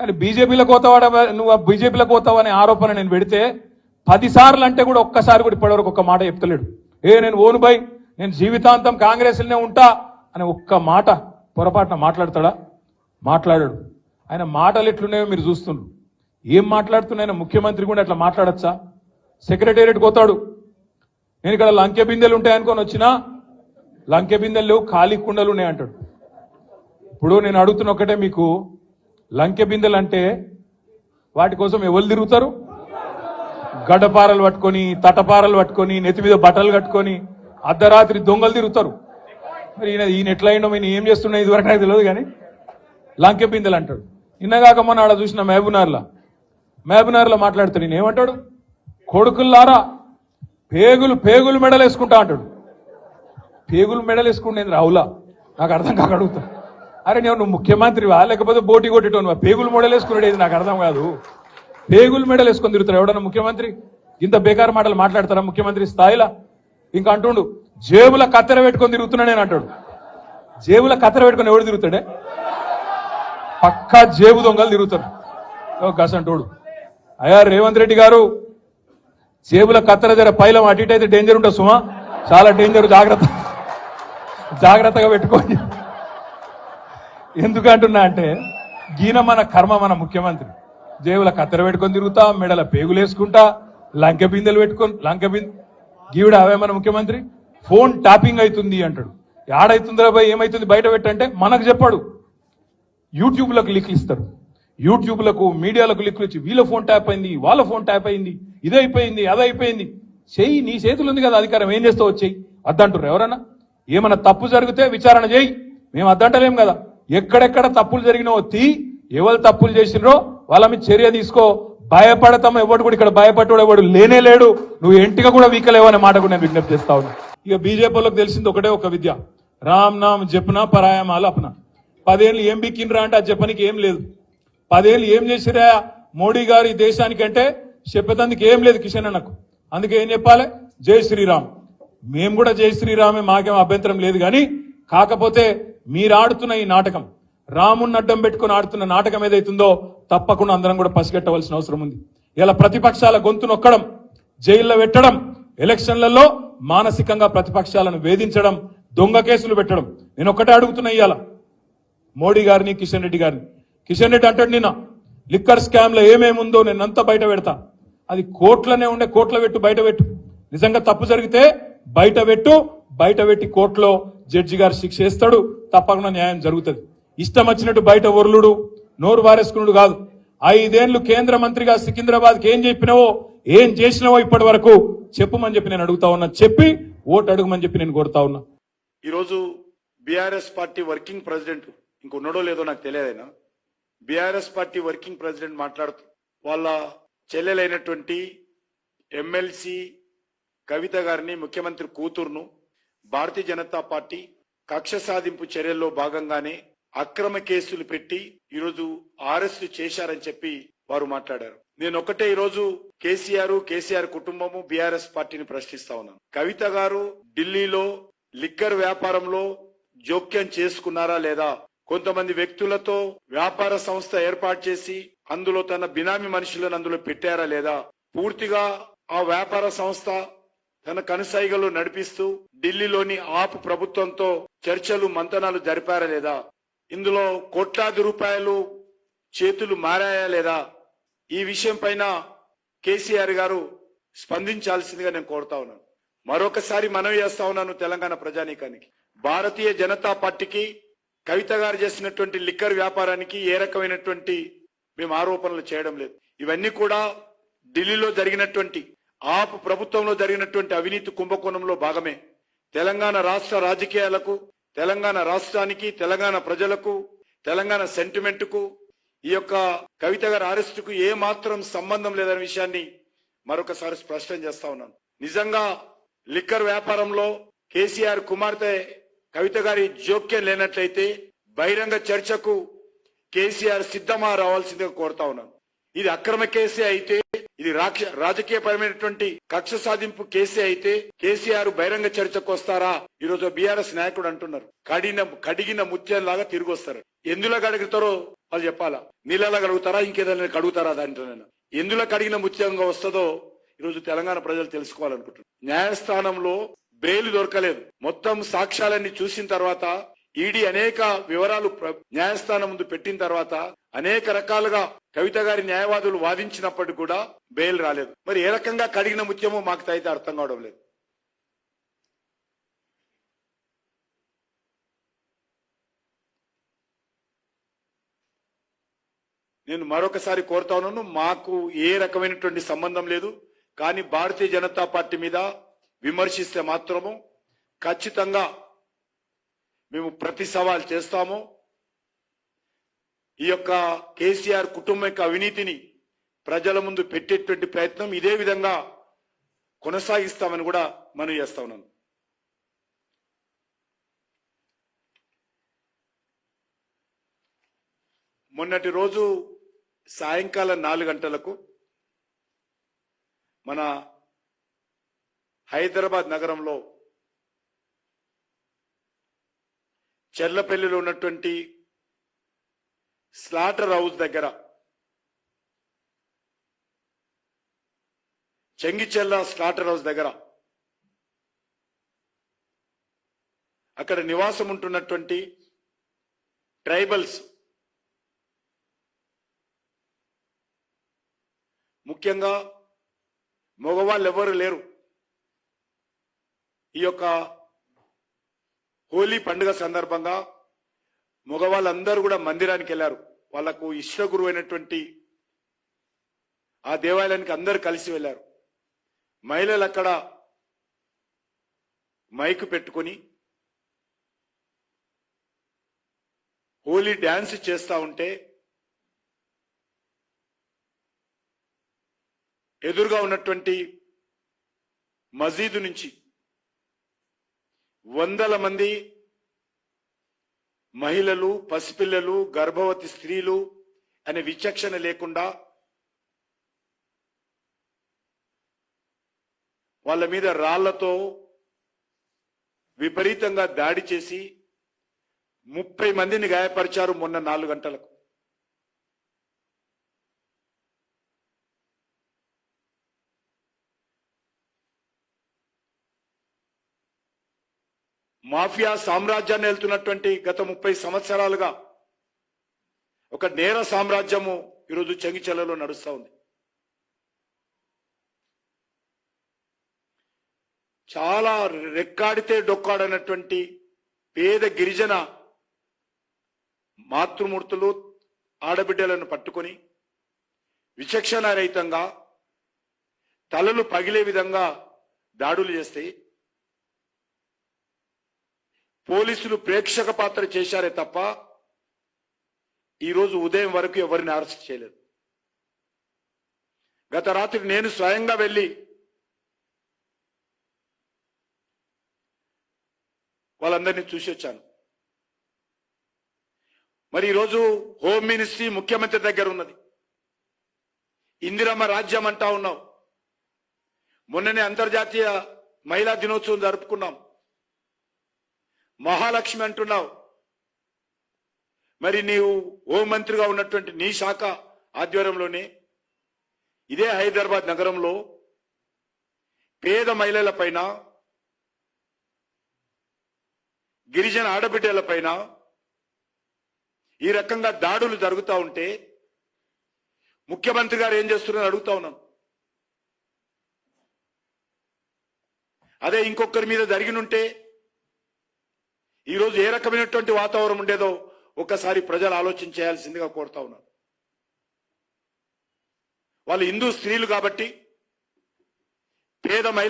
కానీ బీజేపీలో పోతావాడ నువ్వు ఆ బీజేపీలోకి పోతావు అనే ఆరోపణ నేను పెడితే పదిసార్లు అంటే కూడా ఒక్కసారి కూడా ఇప్పటివరకు ఒక్క మాట చెప్తలేడు. ఏ నేను ఓను బై నేను జీవితాంతం కాంగ్రెస్లోనే ఉంటా అని ఒక్క మాట పొరపాటున మాట్లాడతాడా? మాట్లాడాడు. ఆయన మాటలు ఎట్లున్నాయో మీరు చూస్తున్నారు ఏం మాట్లాడుతున్నాయో ముఖ్యమంత్రి కూడా అట్లా మాట్లాడచ్చా? సెక్రటేరియట్ పోతాడు నేను ఇక్కడ లంకె బిందెలు ఉంటాయనుకొని వచ్చినా లంకె బిందెలు లేవు ఖాళీ కుండలు ఉన్నాయి అంటాడు ఇప్పుడు నేను అడుగుతున్న ఒకటే మీకు లంకె బిందెలు అంటే వాటి కోసం ఎవరు తిరుగుతారు? గడ్డపారలు పట్టుకొని తటపారలు పట్టుకొని నెత్తి మీద బట్టలు కట్టుకొని అర్ధరాత్రి దొంగలు తిరుగుతారు. మరి ఈయన ఈయన ఎట్లా ఈయన ఏం చేస్తున్నా ఇదివరకు నాకు తెలియదు కానీ లంకె బిందెలు అంటాడు. నిన్నగాక మొన్న ఆడ చూసిన మహబూనార్లా మహబూనార్లో మాట్లాడుతాడు నేను ఏమంటాడు? కొడుకుల్లారా పేగులు పేగులు మెడలు వేసుకుంటా అంటాడు. పేగులు మెడలు వేసుకుంటేంది రావులా నాకు అర్థం కాక అడుగుతా. అరే నేను నువ్వు ముఖ్యమంత్రివా లేకపోతే బోటి కొట్టేటోనువా? పేగులు మెడలు వేసుకునేది నాకు అర్థం కాదు. పేగులు మెడలు వేసుకొని తిరుగుతారు? ఎవడన్నా ముఖ్యమంత్రి? ఇంత బేకార్ మాటలు మాట్లాడతారా ముఖ్యమంత్రి స్థాయిలో? ఇంకా అంటుండు జేబుల కత్తెర పెట్టుకొని తిరుగుతున్నా నేను అంటాడు. జేబుల కత్తెర పెట్టుకొని ఎవడు తిరుగుతాడే? పక్కా జేబు దొంగలు తిరుగుతారు. ఓ గసంటోడు అయ్యా రేవంత్ రెడ్డి గారు జేబుల కత్తెర దగ్గర పైలం అటు ఇటు అయితే డేంజర్ ఉంటుంది సుమా. చాలా డేంజర్ జాగ్రత్త. జాగ్రత్తగా పెట్టుకోండి. ఎందుకు అంటున్నా అంటే గీన మన కర్మ మన ముఖ్యమంత్రి. జేబుల కత్తెర పెట్టుకొని తిరుగుతా మెడల పేగులు వేసుకుంటా లంకె బిందెలు పెట్టుకొని లంకె బిందె గీవిడ అవే మన ముఖ్యమంత్రి? ఫోన్ టాపింగ్ అవుతుంది అంటాడు. ఆడైతుందిరా భయ్ ఏమైతుంది బయట పెట్టంటే మనకు చెప్పాడు. యూట్యూబ్లకు లిక్లు ఇస్తారు. యూట్యూబ్లకు మీడియాలకు లిక్లు ఇచ్చి వీళ్ళ ఫోన్ ట్యాప్ అయింది వాళ్ళ ఫోన్ ట్యాప్ అయింది ఇది అయిపోయింది అది అయిపోయింది. చెయ్యి నీ చేతులు ఉంది కదా అధికారం ఏం చేస్తావు వచ్చేయి అద్దంటారు ఎవరన్నా? ఏమన్నా తప్పు జరిగితే విచారణ చేయి. మేము అద్దంటలేం కదా. ఎక్కడెక్కడ తప్పులు జరిగినో తీ ఎవరు తప్పులు చేసినో వాళ్ళ మీద చర్య తీసుకో. భయపడతాం ఎవడు కూడా ఇక్కడ భయపడ్డాడు ఎవడు లేనే లేడు. నువ్వు ఎంటిగా కూడా వీకలేవు అనే మాట కూడా నేను విజ్ఞప్తి చేస్తా ఉన్నా. ఇక బీజేపీలోకి తెలిసింది ఒకటే ఒక విద్య. రామ్ నామ్ జపన పరాయమాలు అపన పదేళ్ళు ఏం బిక్కినరా అంటే ఆ జపనికి ఏం లేదు. పదేళ్ళు ఏం చేసిరా మోడీ గారు ఈ దేశానికంటే చెప్పేందుకు ఏం లేదు కిషన్ అన్నకు. అందుకే ఏం చెప్పాలి? జై శ్రీరామ్. మేము కూడా జై శ్రీరామే మాకేం అభ్యంతరం లేదు కానీ కాకపోతే మీరు ఆడుతున్న ఈ నాటకం రాముని అడ్డం పెట్టుకుని ఆడుతున్న నాటకం ఏదైతుందో తప్పకుండా అందరం కూడా పసిగట్టవలసిన అవసరం ఉంది. ఇలా ప్రతిపక్షాల గొంతు నొక్కడం జైల్లో పెట్టడం ఎలక్షన్లలో మానసికంగా ప్రతిపక్షాలను వేధించడం దొంగ కేసులు పెట్టడం నేను ఒక్కటే అడుగుతున్నా ఇవాళ మోడీ గారిని కిషన్ రెడ్డి గారిని. కిషన్ రెడ్డి అంటాడు నిన్న లిక్కర్ స్కామ్లో ఏమేముందో నేను బయట పెడతా. అది కోట్లనే ఉండే కోట్ల పెట్టు బయట పెట్టు. నిజంగా తప్పు జరిగితే బయట పెట్టు బయట పెట్టి కోర్టులో జడ్జి గారు శిక్ష వేస్తాడు. తప్పకుండా న్యాయం జరుగుతుంది. ఇష్టం వచ్చినట్టు బయట వర్లుడు నోరు వారేసుకున్నాడు కాదు. ఐదేళ్ళు కేంద్ర మంత్రిగా సికింద్రాబాద్ ఏం చెప్పినావో ఏం చేసినావో ఇప్పటి వరకు చెప్పుమని చెప్పి నేను అడుగుతా ఉన్నా. చెప్పి ఓటు అడుగుమని చెప్పి నేను కోరుతా ఉన్నా. ఈరోజు బీఆర్ఎస్ పార్టీ వర్కింగ్ ప్రెసిడెంట్ ఇంకొన్నడో లేదో నాకు తెలియదైనా? బీఆర్ఎస్ పార్టీ వర్కింగ్ ప్రెసిడెంట్ మాట్లాడుతూ వాళ్ళ చెల్లెలైనటువంటి ఎమ్మెల్సీ కవిత గారిని ముఖ్యమంత్రి కూతురును భారతీయ జనతా పార్టీ కక్ష సాధింపు చర్యల్లో భాగంగానే అక్రమ కేసులు పెట్టి ఈరోజు అరెస్టు చేశారని చెప్పి వారు మాట్లాడారు. నేను ఒకటే ఈరోజు కేసీఆర్ కేసీఆర్ కుటుంబము బీఆర్ఎస్ పార్టీని ప్రశ్నిస్తా ఉన్నాను. కవిత గారు ఢిల్లీలో లిక్కర్ వ్యాపారంలో జోక్యం చేసుకున్నారా లేదా? కొంతమంది వ్యక్తులతో వ్యాపార సంస్థ ఏర్పాటు చేసి అందులో తన బినామీ మనుషులను అందులో పెట్టారా లేదా? పూర్తిగా ఆ వ్యాపార సంస్థ తన కనుసైగలు నడిపిస్తూ ఢిల్లీలోని ఆప్ ప్రభుత్వంతో చర్చలు మంతనాలు జరిపారా లేదా? ఇందులో కోట్లాది రూపాయలు చేతులు మారాయా లేదా? ఈ విషయం పైన కేసీఆర్ గారు స్పందించాల్సిందిగా నేను కోరుతా ఉన్నాను. మరొకసారి మనవి చేస్తా ఉన్నాను తెలంగాణ ప్రజానీకానికి. భారతీయ జనతా పార్టీకి కవిత గారు చేసినటువంటి లిక్కర్ వ్యాపారానికి ఏ రకమైనటువంటి మేము ఆరోపణలు చేయడం లేదు. ఇవన్నీ కూడా ఢిల్లీలో జరిగినటువంటి ఆప్ ప్రభుత్వంలో జరిగినటువంటి అవినీతి కుంభకోణంలో భాగమే. తెలంగాణ రాష్ట్ర రాజకీయాలకు తెలంగాణ రాష్ట్రానికి తెలంగాణ ప్రజలకు తెలంగాణ సెంటిమెంట్కు ఈ యొక్క కవిత గారి అరెస్ట్కు ఏ మాత్రం సంబంధం లేదనే విషయాన్ని మరొకసారి స్పష్టం చేస్తా ఉన్నాను. నిజంగా లిక్కర్ వ్యాపారంలో కేసీఆర్ కుమార్తె కవిత గారి జోక్యం లేనట్లయితే బహిరంగ చర్చకు కేసీఆర్ సిద్ధమా రావాల్సిందిగా కోరుతా ఉన్నాను. ఇది అక్రమ కేసే అయితే ఇది రాజకీయ పరమైనటువంటి రాజకీయపరమైనటువంటి కక్ష సాధింపు కేసీ అయితే కేసీఆర్ బహిరంగ చర్చకు వస్తారా? ఈ రోజు బీఆర్ఎస్ నాయకుడు అంటున్నారు. కడిగిన కడిగిన ముత్యం లాగా తిరిగి వస్తారు ఎందులో కడుగుతారో వాళ్ళు చెప్పాలా? నీళ్ళలా కడుగుతారా? ఇంకేదైనా కడుగుతారా దాంట్లో ఎందులో కడిగిన ముత్యంగా వస్తుందో ఈరోజు తెలంగాణ ప్రజలు తెలుసుకోవాలనుకుంటున్నారు. న్యాయస్థానంలో బెయిల్ దొరకలేదు. మొత్తం సాక్ష్యాలన్నీ చూసిన తర్వాత ఈడీ అనేక వివరాలు న్యాయస్థానం ముందు పెట్టిన తర్వాత అనేక రకాలుగా కవిత గారి న్యాయవాదులు వాదించినప్పటికీ కూడా బెయిల్ రాలేదు. మరి ఏ రకంగా కడిగిన ముత్యమో మాకు అయితే అర్థం కావడం లేదు. నేను మరొకసారి కోరుతా ఉన్నాను మాకు ఏ రకమైనటువంటి సంబంధం లేదు కానీ భారతీయ జనతా పార్టీ మీద విమర్శిస్తే మాత్రము ఖచ్చితంగా మేము ప్రతి సవాల్ చేస్తాము. ఈ యొక్క కేసీఆర్ కుటుంబం యొక్క అవినీతిని ప్రజల ముందు పెట్టేటువంటి ప్రయత్నం ఇదే విధంగా కొనసాగిస్తామని కూడా మనం చేస్తా ఉన్నాను. మొన్నటి రోజు సాయంకాలం నాలుగు గంటలకు మన హైదరాబాద్ నగరంలో చెర్లపల్లిలో ఉన్నటువంటి స్లాటర్ హౌస్ దగ్గర చెంగిచెల్ల స్లాటర్ హౌస్ దగ్గర అక్కడ నివాసం ఉంటున్నటువంటి ట్రైబల్స్ ముఖ్యంగా మగవాళ్ళు ఎవరు లేరు. ఈ యొక్క హోలీ పండుగ సందర్భంగా మగవాళ్ళందరూ కూడా మందిరానికి వెళ్ళారు. వాళ్ళకు ఇష్టగురు అయినటువంటి ఆ దేవాలయానికి అందరు కలిసి వెళ్ళారు. మహిళలు అక్కడ మైకు పెట్టుకొని హోలీ డ్యాన్స్ చేస్తా ఉంటే ఎదురుగా ఉన్నటువంటి మసీదు నుంచి వందల మంది మహిళలు పసిపిల్లలు గర్భవతి స్త్రీలు అనే విచక్షణ లేకుండా వాళ్ళ మీద రాళ్ళతో విపరీతంగా దాడి చేసి ముప్పై మందిని గాయపరిచారు మొన్న నాలుగు గంటలకు. మాఫియా సామ్రాజ్యాన్ని వెళ్తున్నటువంటి గత ముప్పై సంవత్సరాలుగా ఒక నేర సామ్రాజ్యము ఈరోజు చెంగిచెలలో నడుస్తూ ఉంది. చాలా రెక్కాడితే డొక్కాడనటువంటి పేద గిరిజన మాతృమూర్తులు ఆడబిడ్డలను పట్టుకొని విచక్షణ రహితంగా తలలు పగిలే విధంగా దాడులు చేస్తాయి పోలీసులు ప్రేక్షక పాత్ర చేశారే తప్ప ఈరోజు ఉదయం వరకు ఎవరిని అరెస్ట్ చేయలేదు. గత రాత్రి నేను స్వయంగా వెళ్ళి వాళ్ళందరినీ చూసి వచ్చాను. మరి ఈరోజు హోమ్ మినిస్ట్రీ ముఖ్యమంత్రి దగ్గర ఉన్నది. ఇందిరమ్మ రాజ్యం అంటా ఉన్నావు మొన్ననే అంతర్జాతీయ మహిళా దినోత్సవం జరుపుకున్నాం. మహాలక్ష్మి అంటున్నావు. మరి నీవు హోంమంత్రిగా ఉన్నటువంటి నీ శాఖ ఆధ్వర్యంలోనే ఇదే హైదరాబాద్ నగరంలో పేద మహిళల పైన గిరిజన ఆడబిడ్డల పైన ఈ రకంగా దాడులు జరుగుతూ ఉంటే ముఖ్యమంత్రి గారు ఏం చేస్తున్నారని అడుగుతా ఉన్నాను అదే ఇంకొకరి మీద జరిగినుంటే ఈ రోజు ఏ రకమైనటువంటి వాతావరణం ఉండేదో ఒక్కసారి ప్రజలు ఆలోచన చేయాల్సిందిగా కోరుతా ఉన్నారు వాళ్ళు హిందూ స్త్రీలు కాబట్టి పేద మహిళ